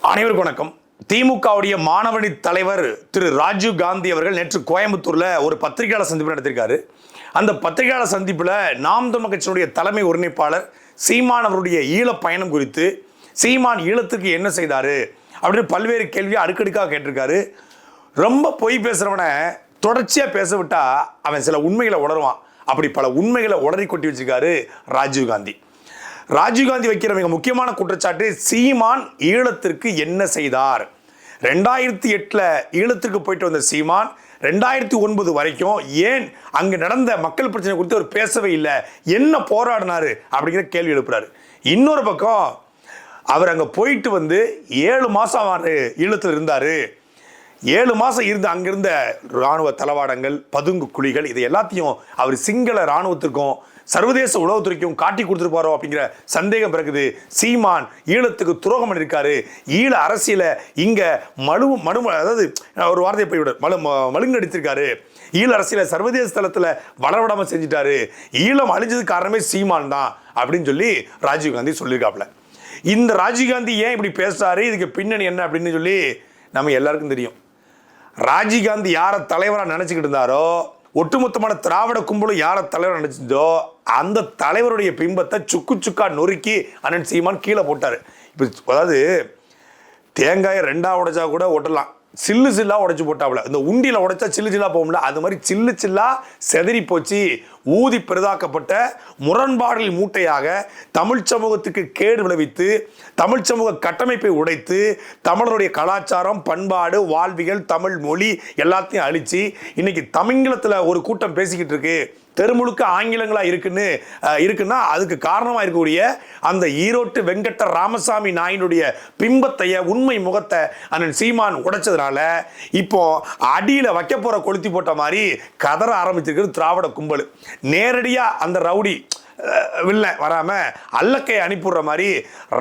அனைவருக்கும் வணக்கம். திமுகவுடைய மாணவனி தலைவர் திரு ராஜீவ் காந்தி அவர்கள் நேற்று கோயம்புத்தூரில் ஒரு பத்திரிகையாளர் சந்திப்பு நடத்தியிருக்காரு. அந்த பத்திரிகையாளர் சந்திப்பில் நாம் தமிழ் கட்சியினுடைய தலைமை ஒருங்கிணைப்பாளர் சீமான் அவருடைய ஈழப் பயணம் குறித்து சீமான் ஈழத்துக்கு என்ன செய்தார் அப்படின்னு பல்வேறு கேள்வியை அடுக்கடுக்காக கேட்டிருக்காரு. ரொம்ப பொய் பேசுகிறவனை தொடர்ச்சியாக பேச விட்டால் அவன் சில உண்மைகளை உணருவான். அப்படி பல உண்மைகளை உடறி கொட்டி வச்சிருக்காரு ராஜீவ் காந்தி. ராஜீவ்காந்தி வைக்கிற மிக முக்கியமான குற்றச்சாட்டு சீமான் ஈழத்திற்கு என்ன செய்தார்? ரெண்டாயிரத்தி எட்டில் ஈழத்திற்கு போயிட்டு வந்த சீமான் ரெண்டாயிரத்தி ஒன்பது வரைக்கும் ஏன் அங்கு நடந்த மக்கள் பிரச்சனை குறித்து அவர் பேசவே இல்லை? என்ன போராடினாரு? அப்படிங்கிற கேள்வி எழுப்புறாரு. இன்னொரு பக்கம் அவர் அங்கே போயிட்டு வந்து ஏழு மாதம் ஈழத்தில் இருந்தார். ஏழு மாதம் இருந்து அங்கிருந்த இராணுவ தளவாடங்கள் பதுங்கு குழிகள் இது எல்லாத்தையும் அவர் சிங்கள இராணுவத்திற்கும் சர்வதேச உளவுத்துறைக்கும் காட்டி கொடுத்துருப்பாரோ அப்படிங்கிற சந்தேகம் பிறகுது சீமான் ஈழத்துக்கு துரோகம் பண்ணியிருக்காரு ஈழ அரசியல இங்கே மழு மனு அதாவது ஒரு வார்த்தையை போய்விட. மலு ம- மழுங்கடித்திருக்காரு. ஈழ அரசியல சர்வதேச தளத்தில் வளரவிடாம செஞ்சிட்டாரு. ஈழம் அழிஞ்சதுக்கு காரணமே சீமான் தான் அப்படின்னு சொல்லி ராஜீவ்காந்தி சொல்லியிருக்காப்ல இந்த ராஜீவ்காந்தி ஏன் இப்படி பேசுறாரு? இதுக்கு பின்னணி என்ன அப்படின்னு சொல்லி நம்ம எல்லாருக்கும் தெரியும். ராஜீவ்காந்தி யாரை தலைவராக நினச்சிக்கிட்டு இருந்தாரோ ஒட்டுமொத்தமான திராவிட கும்பலும் யாரை தலைவர் நினைச்சதோ அந்த தலைவருடைய பிம்பத்தை சுக்கு சுக்கா நொறுக்கி அண்ணன் சீமான் கீழே போட்டார். இப்போ அதாவது தேங்காயை ரெண்டாக உடைச்சா கூட ஒட்டலாம். சில்லு சில்லா உடைச்சு போட்டாப்புல. இந்த உண்டியில் உடைச்சா சில்லு சில்லா போகும்ல. அது மாதிரி சில்லு சில்லா செதறி போச்சு. ஊதி பெரிதாக்கப்பட்ட முரண்பாடுகளின் மூட்டையாக தமிழ் சமூகத்துக்கு கேடு விளைவித்து தமிழ் சமூக கட்டமைப்பை உடைத்து தமிழருடைய கலாச்சாரம் பண்பாடு வாழ்விகள் தமிழ் மொழி எல்லாத்தையும் அழித்து இன்னைக்கு தமிழத்தில் ஒரு கூட்டம் பேசிக்கிட்டு இருக்கு. தெருமுழுக்க ஆங்கிலங்களாக இருக்குன்னு இருக்குன்னா அதுக்கு காரணமாக இருக்கக்கூடிய அந்த ஈரோட்டு வெங்கட்ட ராமசாமி நாயினுடைய பிம்பத்தைய உண்மை முகத்தை அண்ணன் சீமான் உடைச்சதுனால இப்போ அடியில் வைக்க போகிற கொளுத்தி போட்ட மாதிரி கதற ஆரம்பிச்சிருக்கிறது திராவிட கும்பல். நேரடியாக அந்த ரவுடி வில்ல வராமல் வராம அல்லக்கை அனுப்பிடுற மாதிரி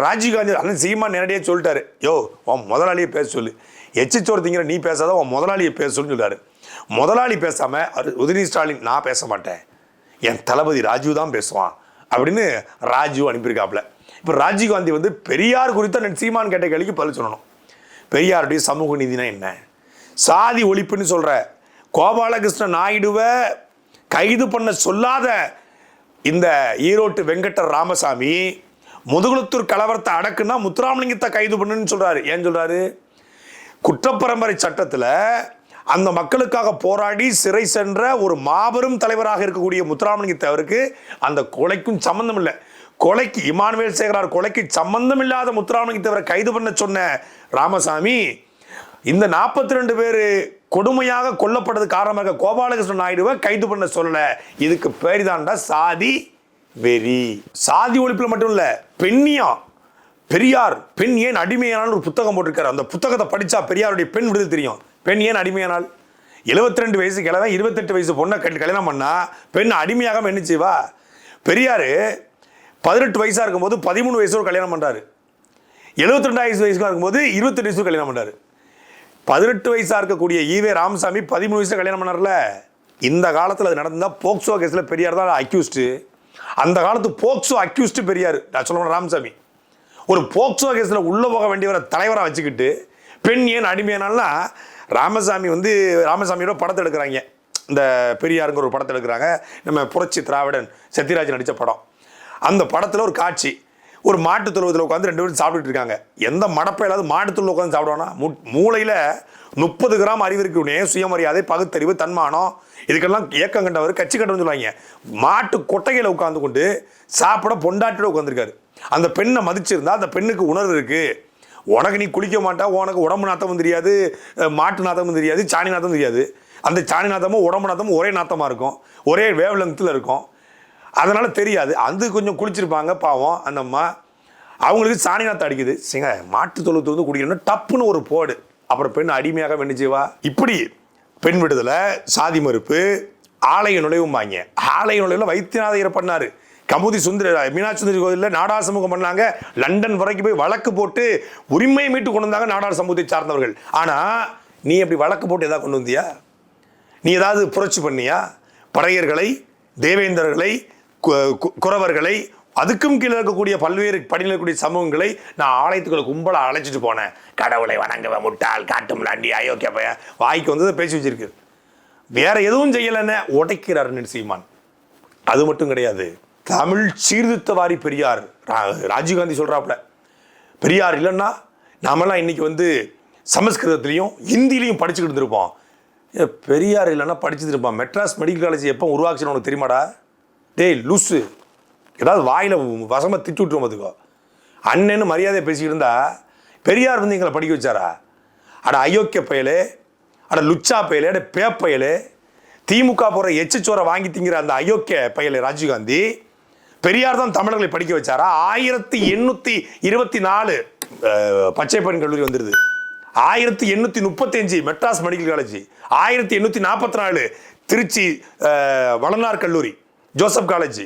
ராஜீவ்காந்தி அண்ணன் சீமான் நேரடியாக சொல்லிட்டாரு. யோ உன் முதலாளியை பேச சொல்லு. எச்சிச்சோறு திங்கிற நீ பேசாத உன் முதலாளியை பேச சொல்லுன்னு சொல்லிட்டாரு. முதலாளி பேசாமல் அவர் உதயநிதி ஸ்டாலின் நான் பேச மாட்டேன். என் தளபதி ராஜீவ் தான் பேசுவான் அப்படின்னு ராஜீவ் அனுப்பியிருக்காப்புல. இப்போ ராஜீவ்காந்தி வந்து பெரியார் குறித்த சீமான் கேட்ட கேள்விக்கு பதில் சொல்லணும். பெரியாருடைய சமூக நீதினா என்ன? சாதி ஒழிப்புன்னு சொல்கிற கோபாலகிருஷ்ண நாயுடுவை கைது பண்ண சொல்லாத இந்த ஈரோட்டு வெங்கட்ட ராமசாமி முதுகுளத்தூர் கலவரத்தை அடக்குன்னா முத்துராமலிங்கத்தை கைது பண்ணுன்னு சொல்கிறாரு ஏன் சொல்கிறாரு குற்றப்பரம்பரை சட்டத்தில் அந்த மக்களுக்காக போராடி சிறை சென்ற ஒரு மாபெரும் தலைவராக இருக்கக்கூடிய முத்துராமலிங்க அவருக்கு அந்த கொலைக்கும் சம்பந்தம் இல்லை. கொலைக்கு இமானுவேல் சேகரார் கொலைக்கு சம்பந்தம் இல்லாத முத்துராமலிங்க தேவரை கைது பண்ண சொன்ன ராமசாமி இந்த நாற்பத்தி ரெண்டு பேர் கொடுமையாக கொல்லப்பட்டது காரணமாக கோபாலகிருஷ்ணன் நாயுடுவை கைது பண்ண சொல்லலை. இதுக்கு பேரிதான்டா சாதி வெறி. சாதி ஒழிப்பில் மட்டும் இல்லை பெண்ணியம் பெரியார் பெண் ஏன் அடிமையான ஒரு புத்தகம் போட்டிருக்காரு. அந்த புத்தகத்தை படித்தா பெரியாருடைய பெண் விடுதல் தெரியும். பெண் ஏன் அடிமையானால்? 72 ரெண்டு வயசு கிழவன் இருபத்தெட்டு வயசு பொண்ணை கல் கல்யாணம் பண்ணால் பெண் அடிமையாக என்ன செய்வா? பெரியார் பதினெட்டு வயசாக இருக்கும்போது பதிமூணு வயசு ஒரு கல்யாணம் பண்ணுறாரு எழுபத்தி ரெண்டாயிரம் வயசுக்கு இருக்கும்போது இருபத்தெட்டு வயசு கல்யாணம் பண்ணுறாரு பதினெட்டு வயசாக இருக்கக்கூடிய ஈவே ராமசாமி பதிமூணு வயசு கல்யாணம் பண்ணார்ல? இந்த காலத்தில் அது நடந்தால் போக்சோ கேஸில் பெரியார் தான் அக்யூஸ்டு. அந்த காலத்து போக்சோ அக்யூஸ்டு பெரியார். நான் சொல்லுவேன் ராமசாமி. ஒரு போக்சோ கேஸில் உள்ளே போக வேண்டியவரை தலைவராக வச்சுக்கிட்டு பெண் ஏன் அடிமையானால்னா ராமசாமி வந்து ராமசாமியோட படத்தை எடுக்கிறாங்க. இந்த பெரியாருங்கிற ஒரு படத்தை எடுக்கிறாங்க. நம்ம புரட்சி திராவிடன் சத்யராஜ் நடித்த படம். அந்த படத்தில் ஒரு காட்சி. ஒரு மாட்டு தொழுவத்தில் உட்காந்து ரெண்டு பேரும் சாப்பிட்டுட்டு இருக்காங்க. எந்த மடப்பையிலாவது மாட்டு உட்காந்து சாப்பிடுவானா? மு மூளையில் முப்பது கிராம் அறிவு இருக்கக்கூடிய சுயமரியாதை பகுத்தறிவு தன்மானம். இதுக்கெல்லாம் ஏக்கம் கண்டவர் கட்சி கட்டணும்னு சொல்லுவாங்க. மாட்டு கொட்டைகளை உட்காந்து கொண்டு சாப்பிட பொண்டாட்டியோட உட்காந்துருக்காரு அந்த பெண்ணை மதிச்சிருந்தா அந்த பெண்ணுக்கு உணர்வு இருக்குது உனக்கு நீ குளிக்க மாட்டா உனக்கு உடம்பு நாத்தமும் தெரியாது மாட்டு நாத்தமும் தெரியாது சாணி நாத்தமும் தெரியாது. அந்த சாணி நாத்தமும் உடம்பு நாத்தமும் ஒரே நாத்தமாக இருக்கும் ஒரே வேவ் லெங்த்தில் இருக்கும். அதனால் தெரியாது. அது கொஞ்சம் குளிச்சிருப்பாங்க பாவம் அந்த அம்மா. அவங்களுக்கு சாணிநாத்தை அடிக்குது. சிங்க மாட்டு தொழுத்து வந்து குடிக்கணும்னா டப்புன்னு ஒரு போடு. அப்புறம் பெண் அடிமையாக வெண்ணிச்சுவா இப்படி பெண் விடுதலை சாதி மறுப்பு ஆலய நுழைவும்பாங்க ஆலய நுழைவில் வைத்தியநாதையர் பண்ணார் கமுதி சுந்தர மீனாட்சி சுந்தரி கோயிலில் நாடார் சமூகம் பண்ணாங்க. லண்டன் வரைக்கும் போய் வழக்கு போட்டு உரிமையை மீட்டு கொண்டு வந்தாங்க நாடார் சமூகத்தை சார்ந்தவர்கள். ஆனால் நீ அப்படி வழக்கு போட்டு எதாவது கொண்டு வந்தியா? நீ ஏதாவது புரட்சி பண்ணியா? பறையர்களை தேவேந்தர்களை கு- கு- குறவர்களை அதுக்கும் கீழே இருக்கக்கூடிய பல்வேறு படியில் இருக்கக்கூடிய சமூகங்களை நான் ஆலயத்துக்குள்ள கும்பலாக அழைச்சிட்டு போனேன். கடவுளை வணங்குவேன் முட்டாள் காட்டும் லாண்டி அயோக்கிய பையன் வாய்க்கு வந்ததை பேசி வச்சிருக்கு. வேற எதுவும் செய்யலைன்னு உடைக்கிறார் சீமான் அது மட்டும் கிடையாது. தமிழ் சீர்திருத்தவாரி பெரியார். ராஜீவ்காந்தி சொல்கிறாப்புல பெரியார் இல்லைன்னா நாமெல்லாம் இன்றைக்கி வந்து சமஸ்கிருதத்துலேயும் ஹிந்திலையும் படிச்சுக்கிட்டு இருந்திருப்போம். பெரியார் இல்லைன்னா படிச்சுட்டு இருப்பான். மெட்ராஸ் மெடிக்கல் காலேஜ் எப்போ உருவாக்குச்சுன்னு உனக்கு தெரியுமாடா? டேய் லூசு. ஏதாவது வாயில் வசமாக திட்டு விட்டுரும் அதுக்கோ அண்ணன்னு மரியாதை பேசிக்கிட்டு இருந்தா பெரியார் வந்து எங்களை படிக்க வச்சாரா? அட அயோக்கிய பயலே. அட லுச்சா பயலே. அட பேப்பயலே திமுக போகிற எச்சச்சோரை வாங்கி திங்கிற அந்த அயோக்கிய பயலே ராஜீவ்காந்தி. பெரியார் தான் தமிழர்களை படிக்க வச்சாரா? ஆயிரத்தி எண்ணூற்றி இருபத்தி நாலு பச்சை பெண் கல்லூரி வந்துடுது ஆயிரத்தி எண்ணூற்றி முப்பத்தஞ்சு மெட்ராஸ் மெடிக்கல் காலேஜ் ஆயிரத்தி எண்ணூற்றி நாற்பத்தி நாலு திருச்சி வளனார் கல்லூரி ஜோசப் காலேஜ்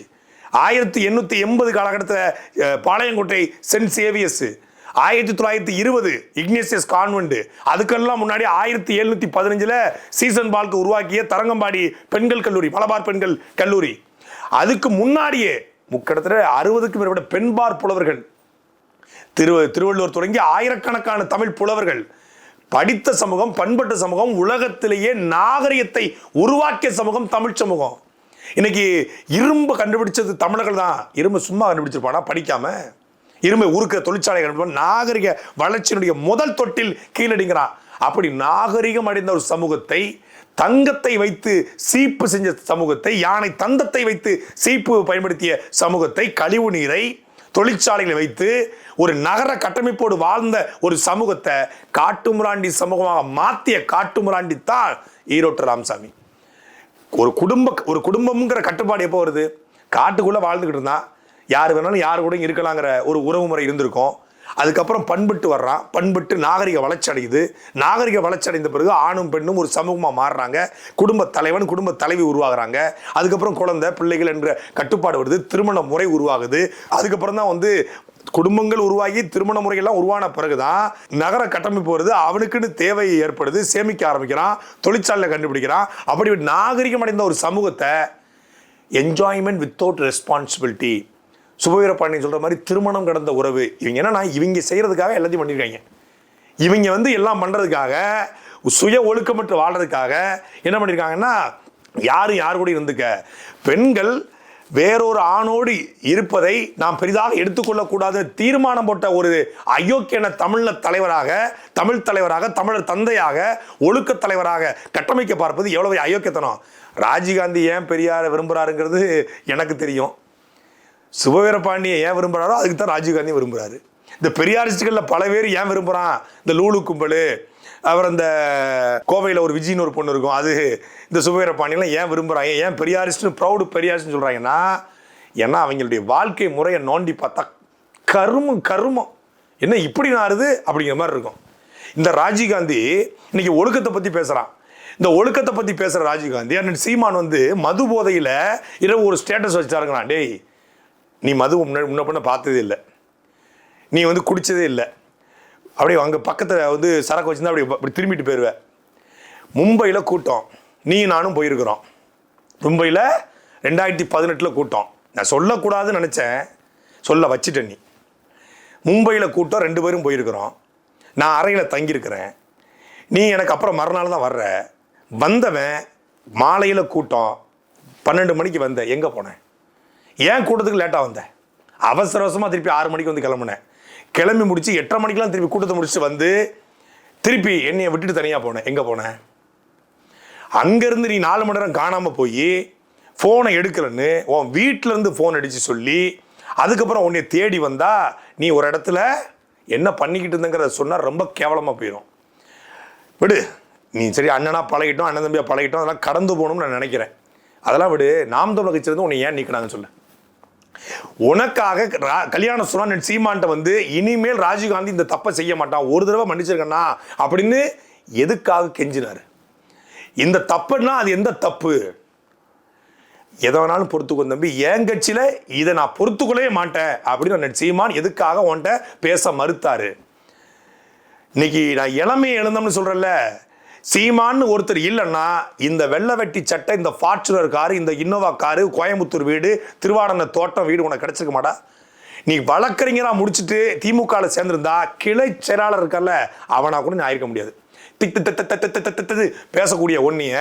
ஆயிரத்தி எண்ணூற்றி எண்பது காலகட்டத்தில் பாளையங்கோட்டை சென்ட் சேவியஸ். ஆயிரத்தி தொள்ளாயிரத்தி இருபது இக்னேசியஸ் கான்வெண்ட் அதுக்கெல்லாம் முன்னாடி ஆயிரத்தி எழுநூற்றி பதினஞ்சில் சீசன் பால்க்கு உருவாக்கிய தரங்கம்பாடி பெண்கள் கல்லூரி மலபார் பெண்கள் கல்லூரி. அதுக்கு முன்னாடியே முக்கிடத்தில் அறுபதுக்கும் மேற்பட்ட பெண்பார் புலவர்கள். திரு திருவள்ளுவர் தொடங்கி ஆயிரக்கணக்கான தமிழ் புலவர்கள். படித்த சமூகம் பண்பட்ட சமூகம் உலகத்திலேயே நாகரிகத்தை உருவாக்கிய சமூகம் தமிழ் சமூகம். இன்னைக்கு இரும்பு கண்டுபிடிச்சது தமிழர்கள் தான். இரும்பு சும்மா கண்டுபிடிச்சிருப்பானா? படிக்காம. இரும்பை உருக்கிற தொழிற்சாலை கண்டுபிடிப்பான். நாகரிக வளர்ச்சியினுடைய முதல் தொட்டில் கீழடிங்கிறான். அப்படி நாகரிகம் அடைந்த ஒரு சமூகத்தை தங்கத்தை வைத்து சீப்பு செஞ்ச சமூகத்தை யானை தந்தத்தை வைத்து சீப்பு பயன்படுத்திய சமூகத்தை கழிவு நீரை தொழிற்சாலைகளை வைத்து ஒரு நகர கட்டமைப்போடு வாழ்ந்த ஒரு சமூகத்தை காட்டுமுராண்டி சமூகமாக மாத்திய காட்டுமுராண்டி தான் ஈரோட்டு ராமசாமி. ஒரு குடும்ப ஒரு குடும்பம்ங்கிற கட்டுப்பாடு எப்போ வருது? காட்டுக்குள்ளே வாழ்ந்துக்கிட்டு இருந்தான் யார் வேணாலும் யார் கூட இருக்கலாங்கிற ஒரு உறவு முறை இருந்திருக்கும். அதுக்கப்புறம் பண்பட்டு வர்றான் பண்பட்டு நாகரிக வளர்ச்சி அடையுது. நாகரிக வளர்ச்சி அடைந்த பிறகு ஆணும் பெண்ணும் ஒரு சமூகமாக மாறுறாங்க. குடும்ப தலைவன் குடும்ப தலைவி உருவாகுறாங்க. அதுக்கப்புறம் குழந்தை பிள்ளைகள் என்ற கட்டுப்பாடு வருது. திருமண முறை உருவாகுது. அதுக்கப்புறம் தான் வந்து குடும்பங்கள் உருவாகி திருமண முறைகள்லாம் உருவான பிறகுதான் நகர கட்டமைப்பு வருது. அவனுக்குன்னு தேவை ஏற்படுது. சேமிக்க ஆரம்பிக்கிறான். தொழிற்சாலையில் கண்டுபிடிக்கிறான். அப்படி நாகரிகம் அடைந்த ஒரு சமூகத்தை என்ஜாய்மெண்ட் வித்தவுட் ரெஸ்பான்சிபிலிட்டி சுபவீரபாண்டியன் சொல்கிற மாதிரி திருமணம் கடந்த உறவு. இவங்க என்னன்னா இவங்க செய்கிறதுக்காக எல்லாத்தையும் பண்ணியிருக்காங்க இவங்க வந்து எல்லாம் பண்ணுறதுக்காக சுய ஒழுக்கமற்று வாழ்கிறதுக்காக என்ன பண்ணியிருக்காங்கன்னா யாரும் யார் கூட இருந்துக்க. பெண்கள் வேறொரு ஆணோடு இருப்பதை நாம் பெரிதாக எடுத்துக்கொள்ளக்கூடாது தீர்மானம் போட்ட ஒரு அயோக்கியன தமிழ தலைவராக தமிழ் தலைவராக தமிழர் தந்தையாக ஒழுக்க தலைவராக கட்டமைக்க பார்ப்பது எவ்வளவு அயோக்கியத்தனம். ராஜீவ்காந்தி ஏன் பெரியாரை விரும்புகிறாருங்கிறது எனக்கு தெரியும். சிவவீரபாண்டியை ஏன் விரும்புகிறாரோ அதுக்கு தான் ராஜீவ்காந்தி விரும்புகிறாரு இந்த பெரியாரிஸ்டுகளில் பல பேர் ஏன் விரும்புகிறான் இந்த லூலு கும்பல் அப்புறம் இந்த கோவையில் ஒரு விஜயின்னு ஒரு பொண்ணு இருக்கும். அது இந்த சுபவீரபாண்டியெல்லாம் ஏன் விரும்புகிறாங்க ஏன் பெரியாரிஸ்ட்னு ப்ரௌடு பெரியாரிஸ்ட்னு சொல்கிறாங்கன்னா ஏன்னா அவங்களுடைய வாழ்க்கை முறையை நோண்டி பார்த்தா கருமம் கருமம். என்ன இப்படி நாருது அப்படிங்கிற மாதிரி இருக்கும். இந்த ராஜீவ்காந்தி இன்னைக்கு ஒழுக்கத்தை பற்றி பேசுகிறான் இந்த ஒழுக்கத்தை பற்றி பேசுகிற ராஜீவ்காந்தி அண்ணன் சீமான் வந்து மது போதையில் இரவு ஒரு ஸ்டேட்டஸ் வச்சுட்டாருங்கண்ணா டேய் நீ மது முன்ன முன்ன பண்ண பார்த்ததே இல்லை. நீ வந்து குடிச்சதே இல்லை. அப்படியே அங்கே பக்கத்தில் வந்து சரக்கு வச்சுருந்தா அப்படி அப்படி திரும்பிட்டு போயிடுவேன் மும்பையில் கூட்டம். நீ நானும் போயிருக்கிறோம். மும்பையில் ரெண்டாயிரத்தி பதினெட்டில் கூட்டம். நான் சொல்லக்கூடாதுன்னு நினச்சேன். சொல்ல வச்சுட்டேன் நீ. மும்பையில் கூட்டம் ரெண்டு பேரும் போயிருக்கிறோம். நான் அறையில் தங்கியிருக்கிறேன். நீ எனக்கு அப்புறம் மறுநாள் தான் வர்ற. வந்தவன் மாலையில் கூட்டம். பன்னெண்டு மணிக்கு வந்தேன் எங்கே போனேன் ஏன் கூட்டத்துக்கு லேட்டாக வந்தேன் அவசர அவசரமாக திருப்பி ஆறு மணிக்கு வந்து கிளம்புனேன் கிளம்பி முடித்து எட்டரை மணிக்கெலாம் திருப்பி கூட்டத்தை முடிச்சுட்டு வந்து திருப்பி என்னையை விட்டுட்டு தனியாக போனேன் எங்கே போனேன் அங்கேருந்து நீ நாலு மணி நேரம் காணாமல் போய் ஃபோனை எடுக்கலன்னு உன் வீட்டிலேருந்து ஃபோன் அடித்து சொல்லி அதுக்கப்புறம் உன்னை தேடி வந்தால் நீ ஒரு இடத்துல என்ன பண்ணிக்கிட்டு இருந்தங்கிறத சொன்னால் ரொம்ப கேவலமாக போயிடும் விடு. நீ சரி அண்ணனாக பழகிட்டோம் அண்ணன் தம்பியாக பழகிட்டோம் அதெல்லாம் கடந்து போகணும்னு நான் நினைக்கிறேன். அதெல்லாம் விடு. நாம் தமிழ் கட்சியிலேருந்து உன்னை ஏன் நீக்கினாங்கன்னு சொல்லு. உனக்காக கல்யாணம் கல்யாண சுனான் சீமான்ட்ட வந்து இனிமேல் ராஜீவ்காந்தி இந்த தப்பை செய்ய மாட்டான். ஒரு தடவை மன்னிச்சிருக்கண்ணா அப்படின்னு எதுக்காக கெஞ்சினார்? இந்த தப்புன்னா அது எந்த தப்பு? எதை வேணாலும் பொறுத்துக்கோ தம்பி. என் கட்சியில் இதை நான் பொறுத்துக்கொள்ளவே மாட்டேன் அப்படின்னு அண்ணன் சீமான் எதுக்காக உன்கிட்ட பேச மறுத்தாரு? இன்னைக்கு நான் இளமையை எழுந்தோம்னு சொல்கிறேன்ல சீமான்னு ஒருத்தர் இல்லைன்னா இந்த வெள்ளை வெட்டி சட்டை இந்த ஃபார்ச்சுனர் காரு இந்த இன்னோவா காரு கோயம்புத்தூர் வீடு திருவாடன தோட்டம் வீடு உனக்கு கிடச்சிருக்க மாடா நீ வழக்கறிஞராக முடிச்சுட்டு திமுகவில் சேர்ந்துருந்தா கிளை செயலாளர் இருக்கல அவனா கூட நீ ஆயிருக்க முடியாது. பேசக்கூடிய ஒன்றிய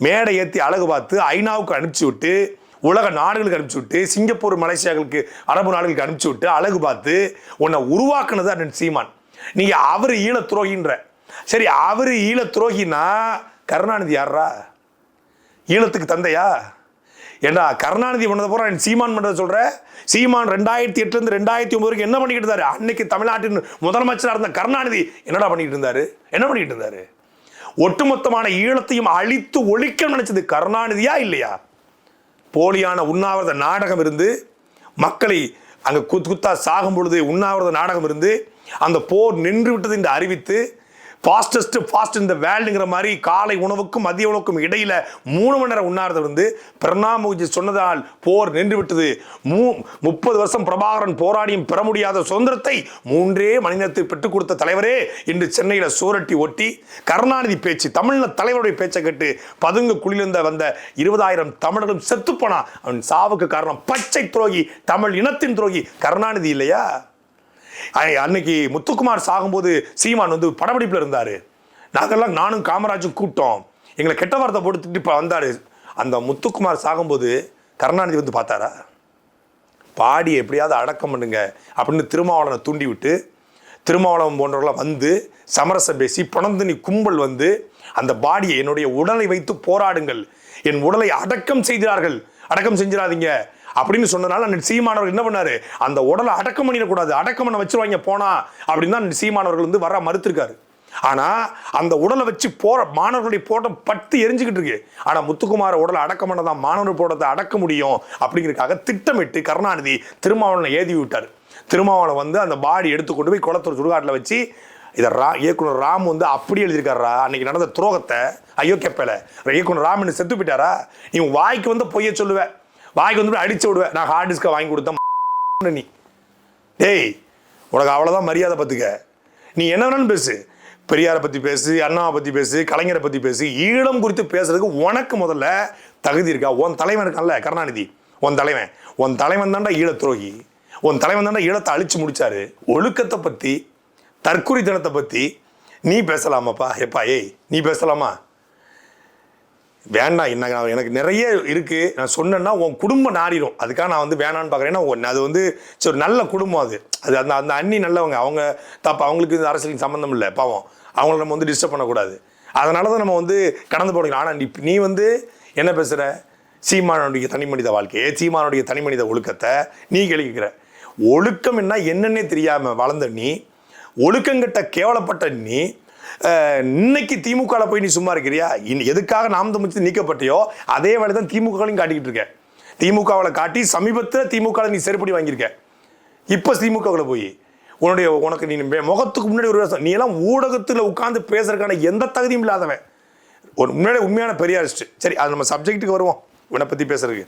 மேடை ஏற்றி அழகு பார்த்து ஐநாவுக்கு அனுப்பிச்சி விட்டு உலக நாடுகளுக்கு அனுப்பிச்சி விட்டு சிங்கப்பூர் மலேசியாக்களுக்கு அரபு நாடுகளுக்கு அனுப்பிச்சி விட்டு அழகு பார்த்து உன்னை உருவாக்குனது அண்ணன் சீமான். நீங்கள் அவர் ஈழத்துறோகின்ற சரி அவர் ஈழ துரோகினா கருணாநிதி யாரா ஈழத்துக்கு தந்தையா? ஏண்டா கருணாநிதி பண்ணதை போற சீமான் பண்றத சொல்கிற சீமான் ரெண்டாயிரத்தி எட்டுலேருந்து ரெண்டாயிரத்தி ஒம்பது வரைக்கும் என்ன பண்ணிக்கிட்டு இருந்தார்? அன்னைக்கு தமிழ்நாட்டின் முதலமைச்சராக இருந்த கருணாநிதி என்னடா பண்ணிக்கிட்டு இருந்தார்? என்ன பண்ணிக்கிட்டு இருந்தார்? ஒட்டுமொத்தமான ஈழத்தையும் அழித்து ஒழிக்க நினைச்சது கருணாநிதியா இல்லையா? போலியான உண்ணாவிரத நாடகம் இருந்து மக்களை அங்கே குத்து குத்தா சாகும் பொழுது உண்ணாவிரத நாடகம் இருந்து அந்த போர் நின்று விட்டது என்று அறிவித்து ஃபாஸ்டஸ்ட் ஃபாஸ்ட் இந்த வேல்டுங்கிற மாதிரி காலை உணவுக்கும் மதிய உணவுக்கும் இடையில மூணு மணி நேரம் உண்ணாவிரதம் இருந்து பிரணாப் முகர்ஜி சொன்னதால் போர் நின்று விட்டது மூ முப்பது வருஷம் பிரபாகரன் போராடியும் பெற முடியாத சுதந்திரத்தை மூன்றே மணி நேரத்தில் பெற்றுக் கொடுத்த தலைவரே இன்று சென்னையில் சூரட்டி ஒட்டி கருணாநிதி பேச்சு தமிழ்ல தலைவருடைய பேச்சை கேட்டு பதுங்கு குழிலிருந்த வந்த இருபதாயிரம் தமிழர்களும் செத்துப்போனா அவன் சாவுக்கு காரணம் பச்சை துரோகி தமிழ் இனத்தின் துரோகி கருணாநிதி இல்லையா? அன்னைக்கு முத்துக்குமார் சாகும்போது சீமான் வந்து படப்பிடிப்பில் இருந்தார். நாங்கள்லாம் நானும் காமராஜும் கூப்பிட்டோம். எங்களை கெட்ட வார்த்தை போட்டு இப்போ வந்தார். அந்த முத்துக்குமார் சாகும்போது கருணாநிதி வந்து பார்த்தாரா? பாடி எப்படியாவது அடக்கம் பண்ணுங்க அப்படின்னு திருமாவளனை தூண்டி விட்டு திருமாவளவன் போன்றவர்களாம் வந்து சமரசம் பேசி பணந்தனி கும்பல் வந்து அந்த பாடியை என்னுடைய உடலை வைத்து போராடுங்கள். என் உடலை அடக்கம் செய்கிறார்கள். அடக்கம் செஞ்சிடாதீங்க. அப்படின்னு சொன்னனால அன்னைக்கு சீமானவர் என்ன பண்ணாரு? அந்த உடலை அடக்கம் பண்ணிடக்கூடாது. அடக்கம் பண்ண வச்சிருவாங்க போனா அப்படின்னு தான் சீமானவர்கள் வந்து வர மறுத்திருக்காரு. ஆனா அந்த உடலை வச்சு போற மாணவர்களுடைய போட்டம் பட்டு எரிஞ்சுக்கிட்டு இருக்கு. ஆனா முத்துக்குமார உடலை அடக்கம் பண்ணதான் மாணவர் போட்டத்தை அடக்க முடியும் அப்படிங்கிறதுக்காக திட்டமிட்டு கருணாநிதி திருமாவளவனை ஏதி விட்டார். திருமாவளவன் வந்து அந்த பாடி எடுத்து கொண்டு போய் குளத்தூர் சுடுகாட்டில் வச்சு இதை ரா இயக்குனர் ராம் வந்து அப்படி எழுதியிருக்காரா அன்னைக்கு நடந்த துரோகத்தை ஐயோ கேப்பல. இயக்குனர் ராம் என்ன செத்து போயிட்டாரா? நீ வாய்க்கு வந்து பொய்ய சொல்லுவேன் வாய்க்கு வந்து அடிச்சு விடுவேன். நான் ஹார்ட் டிஸ்கை வாங்கி கொடுத்தேன். நீ. டேய் உனக்கு அவ்வளோதான் மரியாதை பார்த்துக்க நீ என்ன வேணாலும் பேசு. பெரியாரை பற்றி பேசு அண்ணாவை பற்றி பேசு கலைஞரை பற்றி பேசு ஈழம் குறித்து பேசுறதுக்கு உனக்கு முதல்ல தகுதி இருக்கா? உன் தலைவன் இருக்கான்ல கருணாநிதி. உன் தலைவன். உன் தலைவன் தாண்டா ஈழ துரோகி உன் தலைவன் தான்டா ஈழத்தை அழிச்சு முடிச்சாரு. ஒழுக்கத்தை பற்றி தற்குறித்தனத்தை பற்றி நீ பேசலாமாப்பா? எப்பா ஏய் நீ பேசலாமா? வேண்டாம் என்ன எனக்கு நிறைய இருக்குது நான் சொன்னேன்னா உன் குடும்பம் நாடிடும் அதுக்காக நான் வந்து வேணான்னு பார்க்குறேன். ஏன்னா அது வந்து சரி நல்ல குடும்பம் அது. அது அந்த அந்த அண்ணி நல்லவங்க. அவங்க தப்பு அவங்களுக்கு இந்த அரசியலுக்கு சம்மந்தம் இல்லை பாவம். அவங்கள நம்ம வந்து டிஸ்டர்ப் பண்ணக்கூடாது. அதனால தான் நம்ம வந்து கடந்து போடுங்க ஆனால் நீ நீ வந்து என்ன பேசுகிற சீமானுடைய தனி மனித வாழ்க்கையை சீமானுடைய தனி மனித ஒழுக்கத்தை நீ கேள்விக்கிற ஒழுக்கம் என்ன என்னன்னே தெரியாமல் வளர்ந்த நீ ஒழுக்கங்கிட்ட கேவலப்பட்ட நீ இன்னைக்கு திமுகவில் போய் நீ சும்மா இருக்கிறியா? இன் எதுக்காக நாம் தமிழ்ச்சி நீக்கப்பட்டியோ அதே வேலை தான் திமுகலையும் காட்டிக்கிட்டு இருக்க. திமுகவில் காட்டி சமீபத்தில் திமுகவில் நீ செருப்படி வாங்கியிருக்க. இப்போ திமுகவில் போய் உன்னுடைய உனக்கு நீ மே- முகத்துக்கு முன்னாடி ஒரு வருஷம் நீ எல்லாம் ஊடகத்தில் உட்காந்து பேசுறதுக்கான எந்த தகுதியும் இல்லாதவன். ஒரு முன்னாடி உண்மையான பெரியாரிஸ்ட். சரி அது நம்ம சப்ஜெக்ட்டுக்கு வருவோம் இவனை பற்றி பேசுறதுக்கு.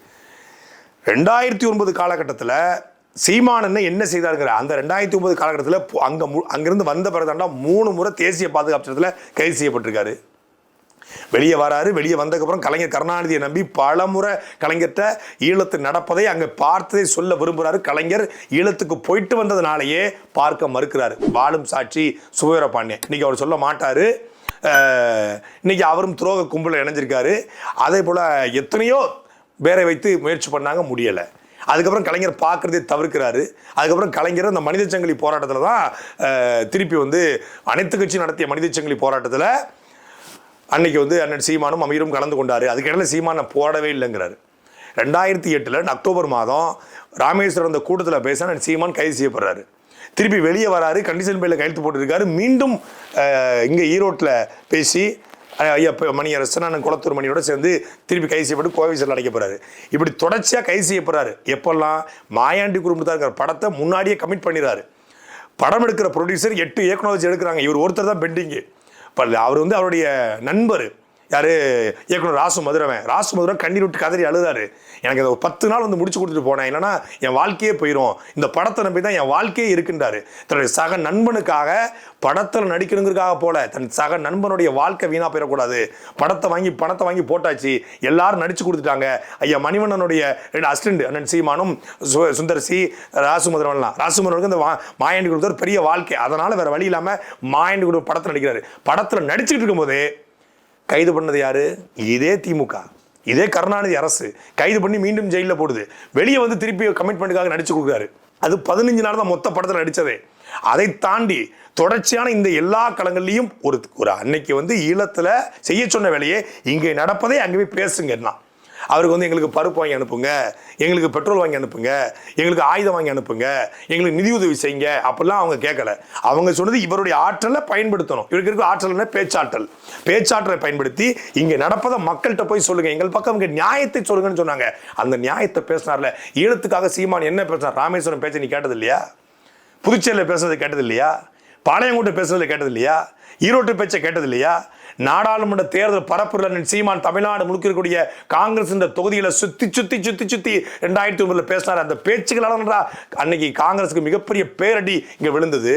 ரெண்டாயிரத்தி ஒன்பது காலகட்டத்தில் சீமானன்னு என்ன செய்தாருங்கிற அந்த ரெண்டாயிரத்தி ஒன்பது காலகட்டத்தில் அங்கே மு அங்கேருந்து வந்த பிறதாண்டா மூணு முறை தேசிய பாதுகாப்பு சட்டத்தில் கைது செய்யப்பட்டிருக்காரு. வெளியே வராரு வெளியே வந்ததுக்கப்புறம் கலைஞர் கருணாநிதியை நம்பி பல முறை கலைஞர்கிட்ட ஈழத்து நடப்பதை அங்கே பார்த்ததை சொல்ல விரும்புகிறாரு கலைஞர் ஈழத்துக்கு போயிட்டு வந்ததுனாலேயே பார்க்க மறுக்கிறாரு. வாழும் சாட்சி சுபவீர பாண்டியன். இன்னைக்கு அவர் சொல்ல மாட்டாரு. இன்னைக்கு அவரும் துரோக கும்பலில் இணைஞ்சிருக்காரு. அதே போல் எத்தனையோ பேரை வைத்து முயற்சி பண்ணாங்க முடியலை. அதுக்கப்புறம் கலைஞர் பார்க்குறதே தவிர்க்கிறாரு. அதுக்கப்புறம் கலைஞர் அந்த மனித சங்கிலி போராட்டத்தில் தான் திருப்பி வந்து அனைத்து கட்சி நடத்திய மனித சங்கிலி போராட்டத்தில் அன்னைக்கு வந்து அண்ணன் சீமானும் அமீரும் கலந்து கொண்டாரு. அதுக்கிடையில சீமானை போடவே இல்லைங்கிறாரு. ரெண்டாயிரத்தி எட்டில் அக்டோபர் மாதம் ராமேஸ்வரம் அந்த கூட்டத்தில் பேச அண்ணன் சீமான் கைது செய்யப்படுறாரு. திருப்பி வெளியே வராரு கண்டிஷன் பேரில் கையெழுத்து போட்டிருக்காரு. மீண்டும் இங்கே ஈரோட்டில் பேசி ஐயா இப்போ மணியரசன் அண்ணன் குளத்தூர் மணியோட சேர்ந்து திருப்பி கைது செய்யப்பட்டு கோவை சிறையில் அடைக்க போறாரு. இப்படி தொடர்ச்சியாக கைது செய்யப்படுறாரு எப்பெல்லாம் மாயாண்டி குடும்பத்தார் இருக்கிற படத்தை முன்னாடியே கமிட் பண்ணிடுறாரு படம் எடுக்கிற ப்ரொடியூசர் எட்டு இயக்குனர் வச்சு எடுக்கிறாங்க. இவர் ஒருத்தர் தான் பெண்டிங்கு இப்போ அவர் வந்து அவருடைய நண்பர். யார்? இயக்குனர் ராசு மதுரவன். ராசு மதுரம் கண்ணீர் விட்டு கதறி அழுதாரு. எனக்கு அதை பத்து நாள் வந்து முடிச்சு கொடுத்துட்டு போனேன். இல்லைனா என் வாழ்க்கையே போயிடும் இந்த படத்தை நம்பி தான் என் வாழ்க்கையே இருக்குன்றாரு. தன்னுடைய சக நண்பனுக்காக படத்தில் நடிக்கணுங்கிறதுக்காக போல தன் சக நண்பனுடைய வாழ்க்கை வீணாக போயிடக்கூடாது. படத்தை வாங்கி பணத்தை வாங்கி போட்டாச்சு. எல்லாரும் நடிச்சு கொடுத்துட்டாங்க. ஐயா மணிவண்ணனுடைய ரெண்டு அசிஸ்டண்ட் அண்ணன் சீமானும் சு- சுந்தர் சி ராசு மதுரவன்லாம். ராசு மதுரவனுக்கு இந்த வா- மாயாண்டி கொடுத்த ஒரு பெரிய வாழ்க்கை. அதனால் வேறு வழி இல்லாமல் மாயாண்டி கொடுத்த படத்தில் நடிக்கிறாரு. படத்தில் நடிச்சுக்கிட்டு இருக்கும்போதே கைது பண்ணது யாரு? இதே திமுக. இதே கருணாநிதி அரசு கைது பண்ணி மீண்டும் ஜெயிலில் போடுது. வெளியே வந்து திருப்பி கமிட்மெண்ட்டுக்காக நடிச்சு கொடுக்குறாரு. அது பதினஞ்சு நாள் தான் மொத்த படத்தில் நடித்ததே அதை தாண்டி தொடர்ச்சியான இந்த எல்லா களங்கள்லையும் ஒரு ஒரு அன்னைக்கு வந்து ஈழத்தில் செய்ய சொன்ன வேலையை இங்கே நடப்பதை அங்கே போய் பேசுங்கன்னா அவருக்கு வந்து எங்களுக்கு பருப்பு வாங்கி அனுப்புங்க எங்களுக்கு பெட்ரோல் வாங்கி அனுப்புங்க எங்களுக்கு ஆயுதம் வாங்கி அனுப்புங்க எங்களுக்கு நிதியுதவி செய்யுங்க அப்படிலாம் அவங்க கேட்கல அவங்க சொன்னது இவருடைய ஆற்றலை பயன்படுத்தணும். இவருக்கு இருக்க ஆற்றல் என்ன? பேச்சாற்றல். பேச்சாற்றலை பயன்படுத்தி இங்கே நடப்பதை மக்கள்கிட்ட போய் சொல்லுங்க. எங்கள் பக்கம் இங்கே நியாயத்தை சொல்லுங்கன்னு சொன்னாங்க. அந்த நியாயத்தை பேசினார்ல. ஈழத்துக்காக சீமான் என்ன பேசினார்? ராமேஸ்வரம் பேச்சை நீ கேட்டது இல்லையா? புதுச்சேரியில் பேசுனது கேட்டது இல்லையா? பாளையங்கோட்டை பேசுனது கேட்டது இல்லையா? ஈரோட்டு பேச்சை கேட்டது இல்லையா? நாடாளுமன்ற தேர்தல் பரப்புரையில் சீமான் தமிழ்நாடு முழுக்க இருக்கக்கூடிய காங்கிரஸ் இந்த தொகுதிகளை சுத்தி சுத்தி சுத்தி சுத்தி ரெண்டாயிரத்தி ஒன்பதுல பேசினார். அந்த பேச்சுகளால அன்னைக்கு காங்கிரஸுக்கு மிகப்பெரிய பேரடி இங்க விழுந்தது.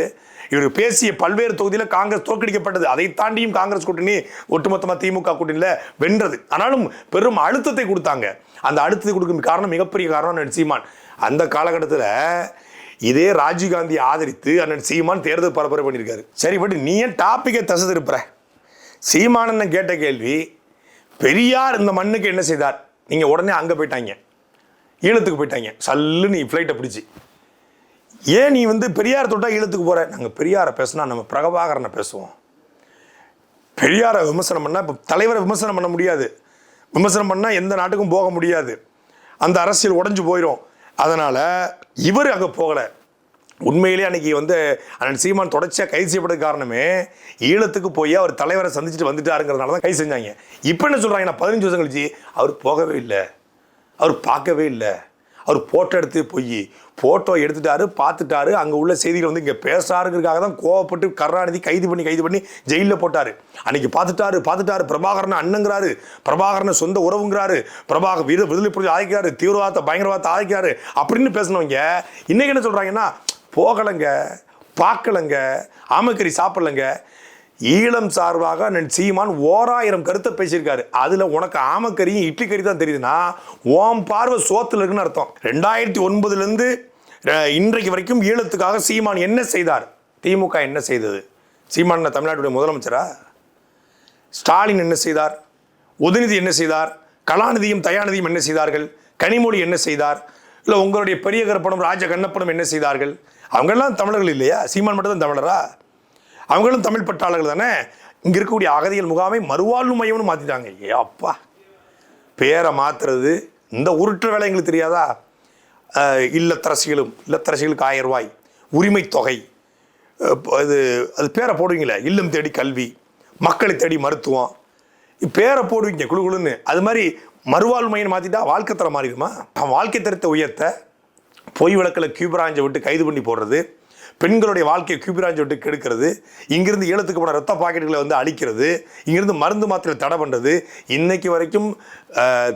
இவர் பேசிய பல்வேறு தொகுதியில் காங்கிரஸ் தோற்கடிக்கப்பட்டது. அதை தாண்டியும் காங்கிரஸ் கூட்டணி ஒட்டுமொத்தமாக திமுக கூட்டணியில் வென்றது. ஆனாலும் பெரும் அழுத்தத்தை கொடுத்தாங்க. அந்த அழுத்தத்தை கொடுக்கும் காரணம் மிகப்பெரிய காரணம் சீமான். அந்த காலகட்டத்தில் இதே ராஜீவ்காந்தி ஆதரித்து அண்ணன் சீமான் தேர்தல் பரப்புரை பண்ணியிருக்காரு. சரி பட் நீ ஏன் டாப்பிக்கை தசை திருப்புற? சீமானன்னு கேட்ட கேள்வி பெரியார் இந்த மண்ணுக்கு என்ன செய்தார்? நீங்கள் உடனே அங்கே போயிட்டாங்க. ஈழத்துக்கு போயிட்டாங்க. சல்லு நீ ஃப்ளைட்டை பிடிச்சி. ஏன் நீ வந்து பெரியார் தொட்டால் ஈழத்துக்கு போகிற நாங்கள் பெரியாரை பேசினா நம்ம பிரகபாகரனை பேசுவோம். பெரியாரை விமர்சனம் பண்ணால் இப்போ தலைவரை விமர்சனம் பண்ண முடியாது. விமர்சனம் பண்ணால் எந்த நாட்டுக்கும் போக முடியாது. அந்த அரசியல் உடஞ்சி போயிடும் அதனால் இவர் அங்கே போகலை. உண்மையிலேயே அன்னைக்கு வந்து அண்ணன் சீமான் தொடர்ச்சியாக கைது செய்யப்பட்ட காரணமே ஈழத்துக்கு போய் அவர் தலைவரை சந்திச்சுட்டு வந்துட்டாருங்கிறதுனால தான் கைது செஞ்சாங்க. இப்போ என்ன சொல்கிறாங்கன்னா பதினஞ்சு வருஷம் கழிச்சு அவர் போகவே இல்லை. அவர் பார்க்கவே இல்லை. அவர் ஃபோட்டோ எடுத்து போய் ஃபோட்டோ எடுத்துட்டாரு பார்த்துட்டாரு. அங்கே உள்ள செய்திகள் வந்து இங்கே பேசாருங்கிறதுக்காக தான் கோவப்பட்டு கருணாநிதி கைது பண்ணி கைது பண்ணி ஜெயிலில் போட்டார். அன்னைக்கு பார்த்துட்டாரு பார்த்துட்டாரு. பிரபாகரன் அண்ணங்கிறாரு. பிரபாகரன் சொந்த உறவுங்கிறாரு. பிரபாகர் வீர விடுதலை புரிஞ்சு ஆதிக்கிறாரு தீவிரவாதத்தை பயங்கரவாதத்தை ஆதிக்கிறாரு அப்படின்னு பேசினவங்க இன்றைக்கி என்ன சொல்கிறாங்கன்னா போகலைங்க பார்க்கலங்க ஆமக்கறி சாப்பிடலங்க. ஈழம் சார்பாக நன் சீமான் ஓராயிரம் கருத்தை பேசியிருக்காரு. அதில் உனக்கு ஆமக்கறியும் இட்லி கறி தான் தெரியுதுன்னா ஓம் பார்வை சோத்தில் இருக்குன்னு அர்த்தம். ரெண்டாயிரத்தி ஒன்பதுலேருந்து இன்றைக்கு வரைக்கும் ஈழத்துக்காக சீமான் என்ன செய்தார்? திமுக என்ன செய்தது? சீமான் தமிழ்நாட்டுடைய முதலமைச்சரா? ஸ்டாலின் என்ன செய்தார்? உதயநிதி என்ன செய்தார்? கலாநிதியும் தயாநிதியும் என்ன செய்தார்கள்? கனிமொழி என்ன செய்தார்? இல்லை உங்களுடைய பெரிய படம் ராஜ கண்ணப்பனும் என்ன செய்தார்கள்? அவங்கெல்லாம் தமிழர்கள் இல்லையா? சீமான் மட்டும் தான் தமிழரா? அவங்களும் தமிழ் பட்டாளர்கள் தானே? இங்கே இருக்கக்கூடிய அகதிகள் முகாமை மறுவாழ்வு மையம்னு மாற்றிட்டாங்க ஏ அப்பா. பேரை மாற்றுறது இந்த உருட்டு வேலை எங்களுக்கு தெரியாதா? இல்லத்தரசிகளும் இல்லத்தரசிகளுக்கு ஆயிரம் ரூபாய் உரிமை தொகை இது அது பேரை போடுவீங்களே? இல்லம் தேடி கல்வி மக்களை தேடி மருத்துவம். பேரை போடுவீங்க குழு குழுன்னு. அது மாதிரி மறுவாழ்வு மையம் மாற்றிட்டா வாழ்க்கை தரம் மாறிடுமா? வாழ்க்கை தரத்தை உயர்த்த பொய் விளக்கில் கியூபிராஞ்சை விட்டு கைது பண்ணி போடுறது பெண்களுடைய வாழ்க்கையை கியூபிராஞ்சை விட்டு கெடுக்கிறது இங்கிருந்து ஈழத்துக்கு போன ரத்த பாக்கெட்டுகளை வந்து அழிக்கிறது இங்கிருந்து மருந்து மாத்திரை தடை பண்ணுறது இன்னைக்கு வரைக்கும்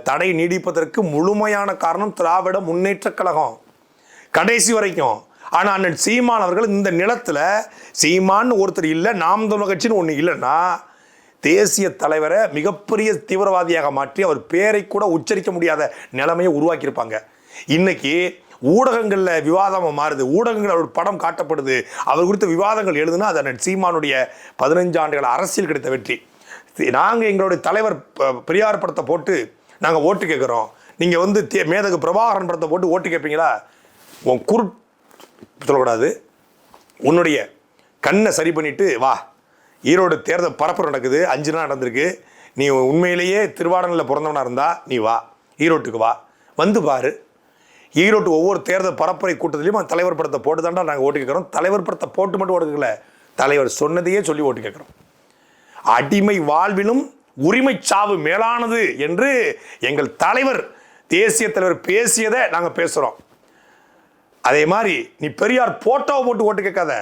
தடை நீடிப்பதற்கு முழுமையான காரணம் திராவிட முன்னேற்றக் கழகம். கடைசி வரைக்கும். ஆனால் அண்ணன் சீமான் அவர்கள் இந்த நிலத்தில் சீமான்னு ஒருத்தர் இல்லை நாம் தமிழ் கட்சின்னு ஒன்று இல்லைன்னா தேசிய தலைவரை மிகப்பெரிய தீவிரவாதியாக மாற்றி அவர் பேரை கூட உச்சரிக்க முடியாத நிலைமையை உருவாக்கியிருப்பாங்க. இன்னைக்கு ஊடகங்களில் விவாதமாக மாறுது. ஊடகங்கள் அவர் படம் காட்டப்படுது. அவர் குறித்த விவாதங்கள் எழுதுனா அது சீமானுடைய பதினஞ்சு ஆண்டுகள் அரசியல் கிடைத்த வெற்றி. நாங்கள் எங்களுடைய தலைவர் ப- பெரியார் படத்தை போட்டு நாங்கள் ஓட்டு கேட்குறோம். நீங்கள் வந்து தே மேதகு பிரபாகரன் படத்தை போட்டு ஓட்டு கேட்பீங்களா? உன் குரு சொல்லக்கூடாது. உன்னுடைய கண்ணை சரி பண்ணிட்டு வா. ஈரோடு தேர்தல் பரப்பு நடக்குது. அஞ்சு நாள் நடந்திருக்கு. நீ உண்மையிலேயே திருவாடனில் பிறந்தவனா இருந்தால் நீ வா. ஈரோட்டுக்கு வா. வந்து பாரு. ஈரோட்டு ஒவ்வொரு தேர்தல் பரப்புரை கூட்டத்திலையும் அந்த தலைவர் படத்தை போட்டு தாண்டா நாங்கள் ஓட்டு கேட்குறோம். தலைவர் படத்தை போட்டு மட்டும் ஓட்டு கேட்கல. தலைவர் சொன்னதையே சொல்லி ஓட்டு கேட்குறோம். அடிமை வாழ்விலும் உரிமை சாவு மேலானது என்று எங்கள் தலைவர் தேசிய தலைவர் பேசியதை நாங்கள் பேசுகிறோம் அதே மாதிரி நீ பெரியார் போட்டோவை போட்டு ஓட்டு கேட்காத.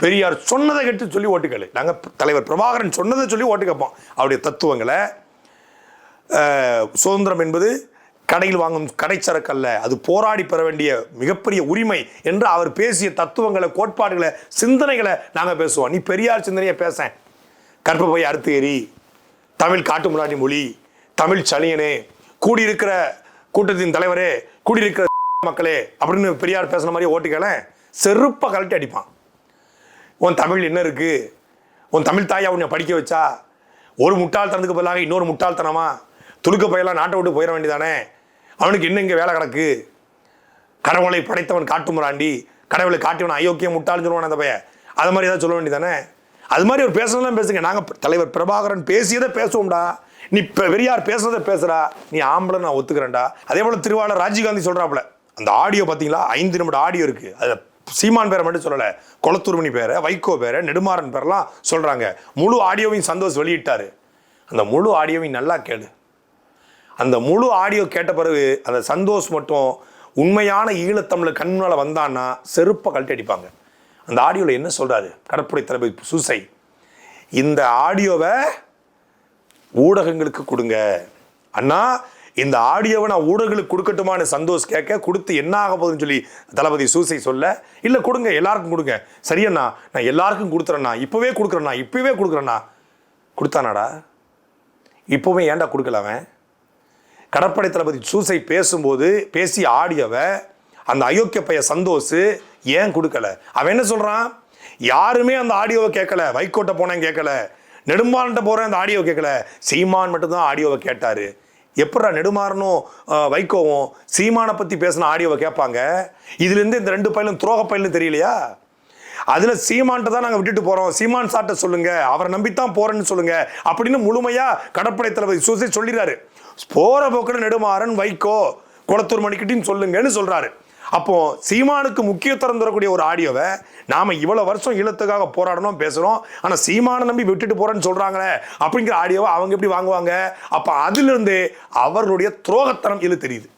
பெரியார் சொன்னதை கேட்டு சொல்லி ஓட்டு கேளு. நாங்கள் தலைவர் பிரபாகரன் சொன்னதை சொல்லி ஓட்டு கேட்போம். அவருடைய தத்துவங்களை. சுதந்திரம் என்பது கடையில் வாங்கும் கடைச்சரக்கு அல்ல அது போராடி பெற வேண்டிய மிகப்பெரிய உரிமை என்று அவர் பேசிய தத்துவங்களை கோட்பாடுகளை சிந்தனைகளை நாங்கள் பேசுவோம். நீ பெரியார் சிந்தனையை பேச. கற்பப்பை அறுத்து எறி தமிழ் காட்டு முன்னாடி மொழி தமிழ் சளியனே கூடியிருக்கிற கூட்டத்தின் தலைவரே கூடியிருக்கிற மக்களே அப்படின்னு பெரியார் பேசுன மாதிரி ஓட்டுக்கல செருப்பை கழட்டி அடிப்பான். உன் தமிழ் என்ன இருக்கு? உன் தமிழ் தாயா உன்னை படிக்க வச்சா? ஒரு முட்டாள்தனத்துக்கு பதிலாக இன்னொரு முட்டாள்தனமா? துளுக்க பையெல்லாம் நாட்டை விட்டு போயிட வேண்டியதானே? அவனுக்கு இன்னும் இங்கே வேலை கிடக்கு? கடவுளை படைத்தவன் காட்டு முராண்டி கடவுளை காட்டியவன் அயோக்கியம் முட்டாள்னு சொல்லுவான் அந்த பையன். அது மாதிரி ஏதாவது சொல்ல வேண்டியதானே? அது மாதிரி ஒரு பேசுனதெல்லாம் பேசுங்க. நாங்கள் தலைவர் பிரபாகரன் பேசியதை பேசுவோம்டா. நீ இப்போ பெரியார் பேசுனதை பேசுறா நீ ஆம்பளை நான் ஒத்துக்கிறேன்டா. அதே போல திருவாளர் ராஜீவ்காந்தி சொல்றாப்புல. அந்த ஆடியோ பார்த்தீங்களா ஐந்து நிமிட ஆடியோ இருக்கு. அதில் சீமான் பேரை மட்டும் சொல்லலை குளத்தூர்மணி பேரை வைகோ பேரை நெடுமாறன் பேரெல்லாம் சொல்கிறாங்க முழு ஆடியோவையும் சந்தோஷ் வெளியிட்டார். அந்த முழு ஆடியோவையும் நல்லா கேளு. அந்த முழு ஆடியோ கேட்ட பிறகு அந்த சந்தோஷ் மட்டும் உண்மையான ஈழத்தமிழ் கண்முன்னால வந்தான்னா செருப்பை கழட்டி அடிப்பாங்க. அந்த ஆடியோவில் என்ன சொல்கிறாரு கடற்படை தளபதி சூசை இந்த ஆடியோவை ஊடகங்களுக்கு கொடுங்க. அண்ணா இந்த ஆடியோவை நான் ஊடகங்களுக்கு கொடுக்கட்டுமான்னு சந்தோஷ் கேட்க கொடுத்து என்ன ஆக போகுதுன்னு சொல்லி தளபதி சூசை சொல்ல இல்லை கொடுங்க எல்லாருக்கும் கொடுங்க. சரியண்ணா நான் எல்லாருக்கும் கொடுத்துறேண்ணா இப்போவே கொடுக்குறேண்ணா இப்போவே கொடுக்குறேண்ணா கொடுத்தானாடா? இப்போவே ஏன்டா கொடுக்கல அவன்? கடற்படை தளபதி சூசை பேசும்போது பேசி ஆடியோவை அந்த அயோக்கிய பைய சந்தோஷ் ஏன் கொடுக்கல? அவன் என்ன சொல்றான்? யாருமே அந்த ஆடியோவை கேட்கல. வைகோட்டை போனேன் கேட்கல. நெடுமாறன்ட்ட போறேன் அந்த ஆடியோ கேட்கல. சீமான் மட்டும்தான் ஆடியோவை கேட்டாரு. எப்படா நெடுமாறனும் வைகோவும் சீமானை பத்தி பேசின ஆடியோவை கேட்பாங்க? இதுல இருந்து இந்த ரெண்டு பயிலும் துரோக பயிலும் தெரியலையா? அதுல சீமான்ட்ட தான் நாங்க விட்டுட்டு போறோம். சீமான் சார்ட்ட சொல்லுங்க. அவரை நம்பித்தான் போறேன்னு சொல்லுங்க. அப்படின்னு முழுமையா கடற்படை தளபதி சூசை சொல்லிடுறாரு. போகிற போக்கில் நெடுமாறன் வைகோ குளத்தூர் மணிக்கிட்டின்னு சொல்லுங்கன்னு சொல்கிறாரு அப்போ சீமானுக்கு முக்கியத்துவம் தரக்கூடிய ஒரு ஆடியோவை நாம இவ்வளவு வருஷம் ஈழத்துக்காக போராடணும் பேசுறோம். ஆனா சீமானை நம்பி விட்டுட்டு போறேன்னு சொல்றாங்களே அப்படிங்கிற ஆடியோவை அவங்க எப்படி வாங்குவாங்க? அப்ப அதுல இருந்து அவர்களுடைய துரோகத்தனம் இது தெரியுது?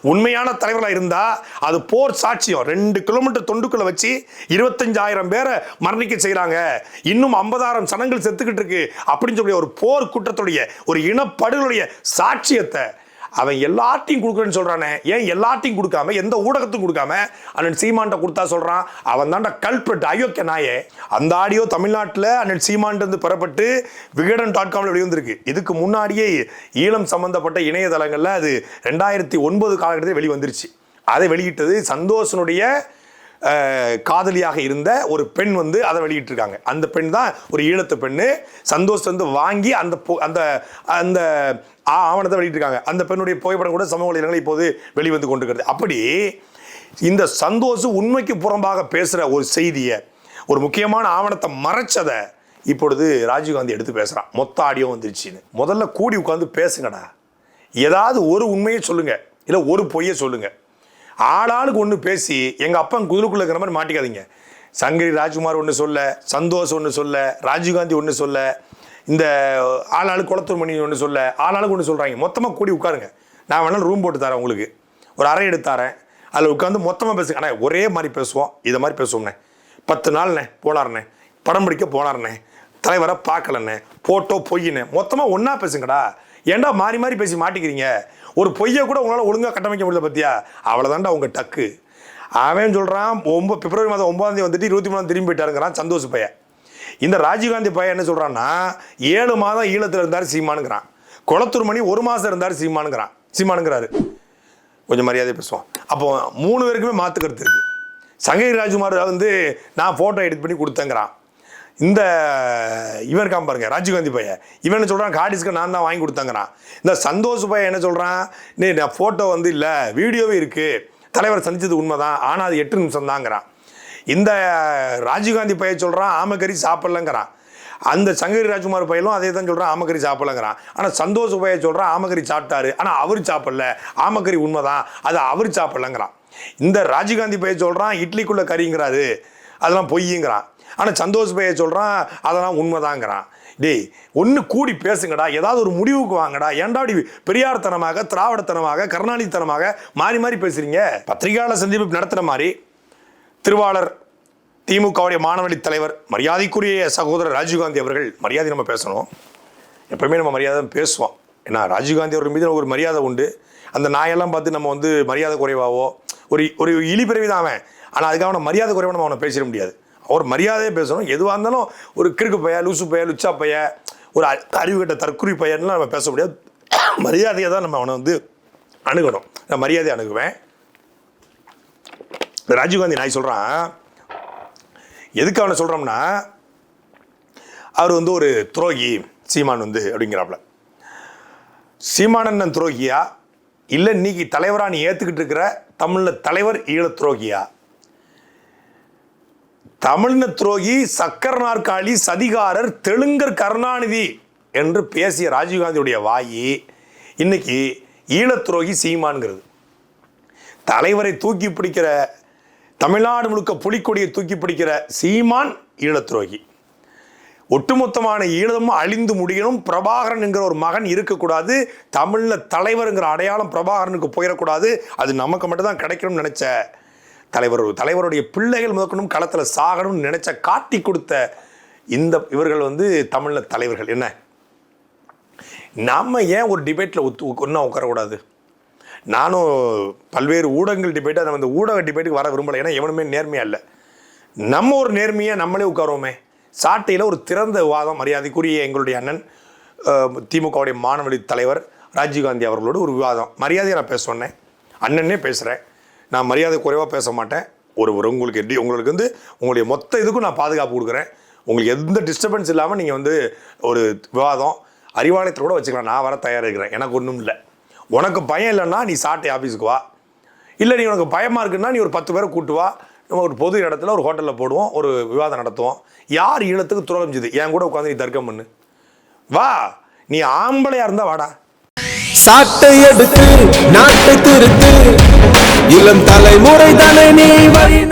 உண்மையான தலைவர்களாக இருந்தா அது போர் சாட்சியம். ரெண்டு கிலோமீட்டர் தொண்டுக்குள்ள வச்சு இருபத்தஞ்சாயிரம் பேரை மரணிக்க செய்கிறாங்க இன்னும் ஐம்பதாயிரம் சனங்கள் செத்துக்கிட்டு இருக்கு. அப்படின்னு சொல்லி ஒரு போர் குற்றத்துடைய ஒரு இனப்படுகளுடைய சாட்சியத்தை அவன் எல்லாத்தையும் கொடுக்குறேன்னு சொல்கிறானே ஏன் எல்லாத்தையும் கொடுக்காம எந்த ஊடகத்துக்கும் கொடுக்காம அண்ணன் சீமான்ட்ட கொடுத்தா சொல்கிறான் அவன் தான்டா கல்பிரட் அயோக்கிய நாயே. அந்த ஆடியோ தமிழ்நாட்டில் அண்ணன் சீமான்ட்டு பெறப்பட்டு விகடன் டாட் காம்ல வெளிவந்திருக்கு. இதுக்கு முன்னாடியே ஈழம் சம்பந்தப்பட்ட இணையதளங்களில் அது ரெண்டாயிரத்தி ஒன்பது காலகட்டத்தில் வெளிவந்துருச்சு. அதை வெளியிட்டது சந்தோஷனுடைய காதலியாக இருந்த ஒரு பெண் வந்து அதை வெளியிட்டிருக்காங்க. அந்த பெண் தான் ஒரு ஈழத்து பெண்ணு. சந்தோஷ் வந்து வாங்கி அந்த அந்த அந்த ஆவணத்தை வெளியிட்டிருக்காங்க. அந்த பெண்ணுடைய புகைப்படம் கூட சமூக வலைதளங்கள் இப்போது வெளிவந்து கொண்டிருக்கிறது. அப்படி இந்த சந்தோஷம் உண்மைக்கு புறம்பாக பேசுகிற ஒரு செய்தியை ஒரு முக்கியமான ஆவணத்தை மறைச்சதை இப்பொழுது ராஜீவ்காந்தி எடுத்து பேசுகிறான் மொத்த ஆடியோ வந்துருச்சுன்னு. முதல்ல கூடி உட்காந்து பேசுங்கடா. ஏதாவது ஒரு உண்மையை சொல்லுங்கள் இல்லை ஒரு பொய்யை சொல்லுங்கள் ஆளாளுக்கு ஒன்று பேசி எங்கள் அப்பன் குதிலுக்குள்ளே இருக்கிற மாதிரி மாட்டிக்காதீங்க. சங்கரி ராஜ்குமார் ஒன்று சொல்ல சந்தோஷ் ஒன்று சொல்ல ராஜீவ்காந்தி ஒன்று சொல்ல இந்த ஆளாளுக்கு குளத்தூர் மணி ஒன்று சொல்ல ஆளாளுக்கு ஒன்று சொல்கிறாங்க மொத்தமாக கூடி உட்காருங்க. நான் வேணால் ரூம் போட்டு தரேன் உங்களுக்கு. ஒரு அறை எடுத்து தரேன். அதில் உட்காந்து மொத்தமாக பேசுங்க அண்ணே ஒரே மாதிரி பேசுவோம். இதை மாதிரி பேசுவோம்ண்ணே. பத்து நாள்ண்ணே போனார்ண்ணே. படம் பிடிக்க போனார்ண்ணே. தலைவரை பார்க்கலண்ணே. போட்டோ பொய்யிண்ணே. மொத்தமாக ஒன்றா பேசுங்கடா. ஏன்டா மாறி மாறி பேசி மாட்டிக்கிறீங்க? ஒரு பொய்யை கூட உங்களால் ஒழுங்காக கட்டமைக்க முடியல பத்தியா? அவ்வளோதான்டா உங்கள் டக்கு. அவன் சொல்கிறான் ஒம்பது பிப்ரவரி மாதம் ஒன்பதாம் தேதி வந்துட்டு இருபத்தி மூணாம் திரும்பி போயிட்டாருங்கிறான் சந்தோஷ் பையன். இந்த ராஜீவ்காந்தி பையன் என்ன சொல்கிறான்னா ஏழு மாதம் ஈழத்தில் இருந்தார் சீமானுங்கிறான். குளத்தூர் மணி ஒரு மாதம் இருந்தார் சீமானுங்கிறான். சீமானுங்கிறாரு. கொஞ்சம் மரியாதை பேசுவோம். அப்போ மூணு பேருக்குமே மாற்றுக்கிறது இருக்குது இருக்கு. சங்கரி ராஜ்குமார் வந்து நான் ஃபோட்டோ எடிட் பண்ணி கொடுத்தேங்கிறான். இந்த இவன் காம் பாருங்க ராஜீவ்காந்தி பையன். இவன் என்ன சொல்கிறான் காடிஸ்க்கு நான் தான் வாங்கி கொடுத்தேங்கிறான். இந்த சந்தோஷ் பையன் என்ன சொல்கிறான் நீ நான் ஃபோட்டோ வந்து இல்லை வீடியோவே இருக்குது தலைவர் சந்திச்சது உண்மைதான் ஆனால் அது எட்டு நிமிஷம் தாங்கிறான் இந்த ராஜீவ்காந்தி பையன் சொல்கிறான் ஆமக்கறி சாப்பிட்லங்கிறான். அந்த சங்கரி ராஜ்குமார் பையலும் அதே தான் சொல்கிறான் ஆமக்கறி சாப்பிடலங்கிறான். ஆனால் சந்தோஷ் பையன் சொல்கிறான் ஆமக்கறி சாப்பிட்டாரு ஆனால் அவர் சாப்பிடல. ஆமக்கறி உண்மைதான் அது அவர் சாப்பிடலங்கிறான். இந்த ராஜீவ்காந்தி பையன் சொல்கிறான் இட்லிக்குள்ளே கறிங்கிறாரு அதெல்லாம் பொய்யுங்கிறான். ஆனால் சந்தோஷ் பைய சொல்கிறான் அதெல்லாம் உண்மைதாங்கிறான். டேய் ஒன்று கூடி பேசுங்கடா ஏதாவது ஒரு முடிவுக்கு வாங்கடா. ஏன்டா இப்படி பெரியார்த்தனமாக திராவிடத்தனமாக கருணாநிதித்தனமாக மாறி மாறி பேசுகிறீங்க பத்திரிகையாளர் சந்திப்பு நடத்துகிற மாதிரி திருவாளர் திமுகவுடைய மாணவனி தலைவர் மரியாதைக்குரிய சகோதரர் ராஜீவ்காந்தி அவர்கள் மரியாதை நம்ம பேசணும். எப்பவுமே நம்ம மரியாதை பேசுவோம். ஏன்னா ராஜீவ்காந்தி அவர்கள் மீது ஒரு மரியாதை உண்டு. அந்த நாயெல்லாம் பார்த்து நம்ம வந்து மரியாதை குறைவாவோ ஒரு ஒரு இழி பிறவி தான் அவன். ஆனால் அதுக்காக அவனை மரியாதை குறைவாக நம்ம அவனை பேசிட முடியாது. அவர் மரியாதையே பேசணும். எதுவாக இருந்தாலும் ஒரு கிறுக்கு பைய லூசு பைய லுச்சா பைய ஒரு அ- அறிவு கட்ட தற்குறி பையன்லாம் நம்ம பேச முடியாது. மரியாதையை தான் நம்ம அவனை வந்து அணுகணும். நான் மரியாதை அணுகுவேன். ராஜீவ்காந்தி நான் சொல்கிறான் எதுக்கு அவனை சொல்கிறோம்னா அவர் வந்து ஒரு துரோகி சீமான் வந்து அப்படிங்கிறாப்புல சீமானண்ணன் துரோகியா? இல்லை இன்னைக்கு தலைவரா நீ ஏற்றுக்கிட்டு இருக்கிற தமிழில் தலைவர் ஈழ துரோகியா? தமிழின துரோகி சக்கர் நாற்காலி சதிகாரர் தெலுங்கர் கருணாநிதி என்று பேசிய ராஜீவ்காந்தியுடைய வாயி இன்னைக்கு ஈழத் துரோகி சீமான்கிறது தலைவரை தூக்கி பிடிக்கிற தமிழ்நாடு முழுக்க புலிக்கொடியை தூக்கி பிடிக்கிற சீமான் ஈழத் துரோகி ஒட்டுமொத்தமான ஈழமும் அழிந்து முடியணும். பிரபாகரன் என்கிற ஒரு மகன் இருக்கக்கூடாது. தமிழில் தலைவருங்கிற அடையாளம் பிரபாகரனுக்கு போயிடக்கூடாது. அது நமக்கு மட்டும்தான் கிடைக்கணும்னு நினைச்ச தலைவர். தலைவருடைய பிள்ளைகள் முதக்கணும் களத்தில் சாகணும்னு நினைச்ச காட்டி கொடுத்த இந்த இவர்கள் வந்து தமிழில் தலைவர்கள். என்ன? நம்ம ஏன் ஒரு டிபேட்டில் ஒத்து ஒன்றா உட்காரக்கூடாது? நானும் பல்வேறு ஊடகங்கள் டிபேட் அந்த அந்த ஊடக டிபேட்டுக்கு வர விரும்பலை. ஏன்னா எவனுமே நேர்மையா இல்லை. நம்ம ஒரு நேர்மையாக நம்மளே உட்காருவோமே. சாட்டையில் ஒரு திறந்த விவாதம் மரியாதைக்குரிய எங்களுடைய அண்ணன் திமுகவுடைய மாணவழி தலைவர் ராஜீவ்காந்தி அவர்களோடு ஒரு விவாதம். மரியாதையை நான் பேச சொன்னேன். அண்ணனே பேசுகிறேன் நான் மரியாதை குறைவாக பேச மாட்டேன். ஒரு ஒரு உங்களுக்கு எப்படி உங்களுக்கு வந்து உங்களுடைய மொத்த இதுக்கும் நான் பாதுகாப்பு கொடுக்குறேன். உங்களுக்கு எந்த டிஸ்டர்பன்ஸ் இல்லாமல் நீங்கள் வந்து ஒரு விவாதம் அறிவாலயத்தில் கூட வச்சுக்கலாம். நான் வர தயாராக இருக்கிறேன். எனக்கு ஒன்றும் இல்லை. உனக்கு பயம் இல்லைன்னா நீ சாட்டை ஆஃபீஸுக்கு வா. இல்லை நீ உனக்கு பயமாக இருக்குன்னா நீ ஒரு பத்து பேரை கூட்டு வா. நம்ம ஒரு பொது இடத்துல ஒரு ஹோட்டலில் போடுவோம் ஒரு விவாதம் நடத்துவோம். யார் ஈழத்துக்கு துரோகம் என் கூட உட்காந்து நீ தர்க்கம் பண்ணு. வா. நீ ஆம்பளையா இருந்தா வாடா. சாட்டை எடுத்து நாட்டை திருத்து. இளம் தலைமுறை தானே நீ வழி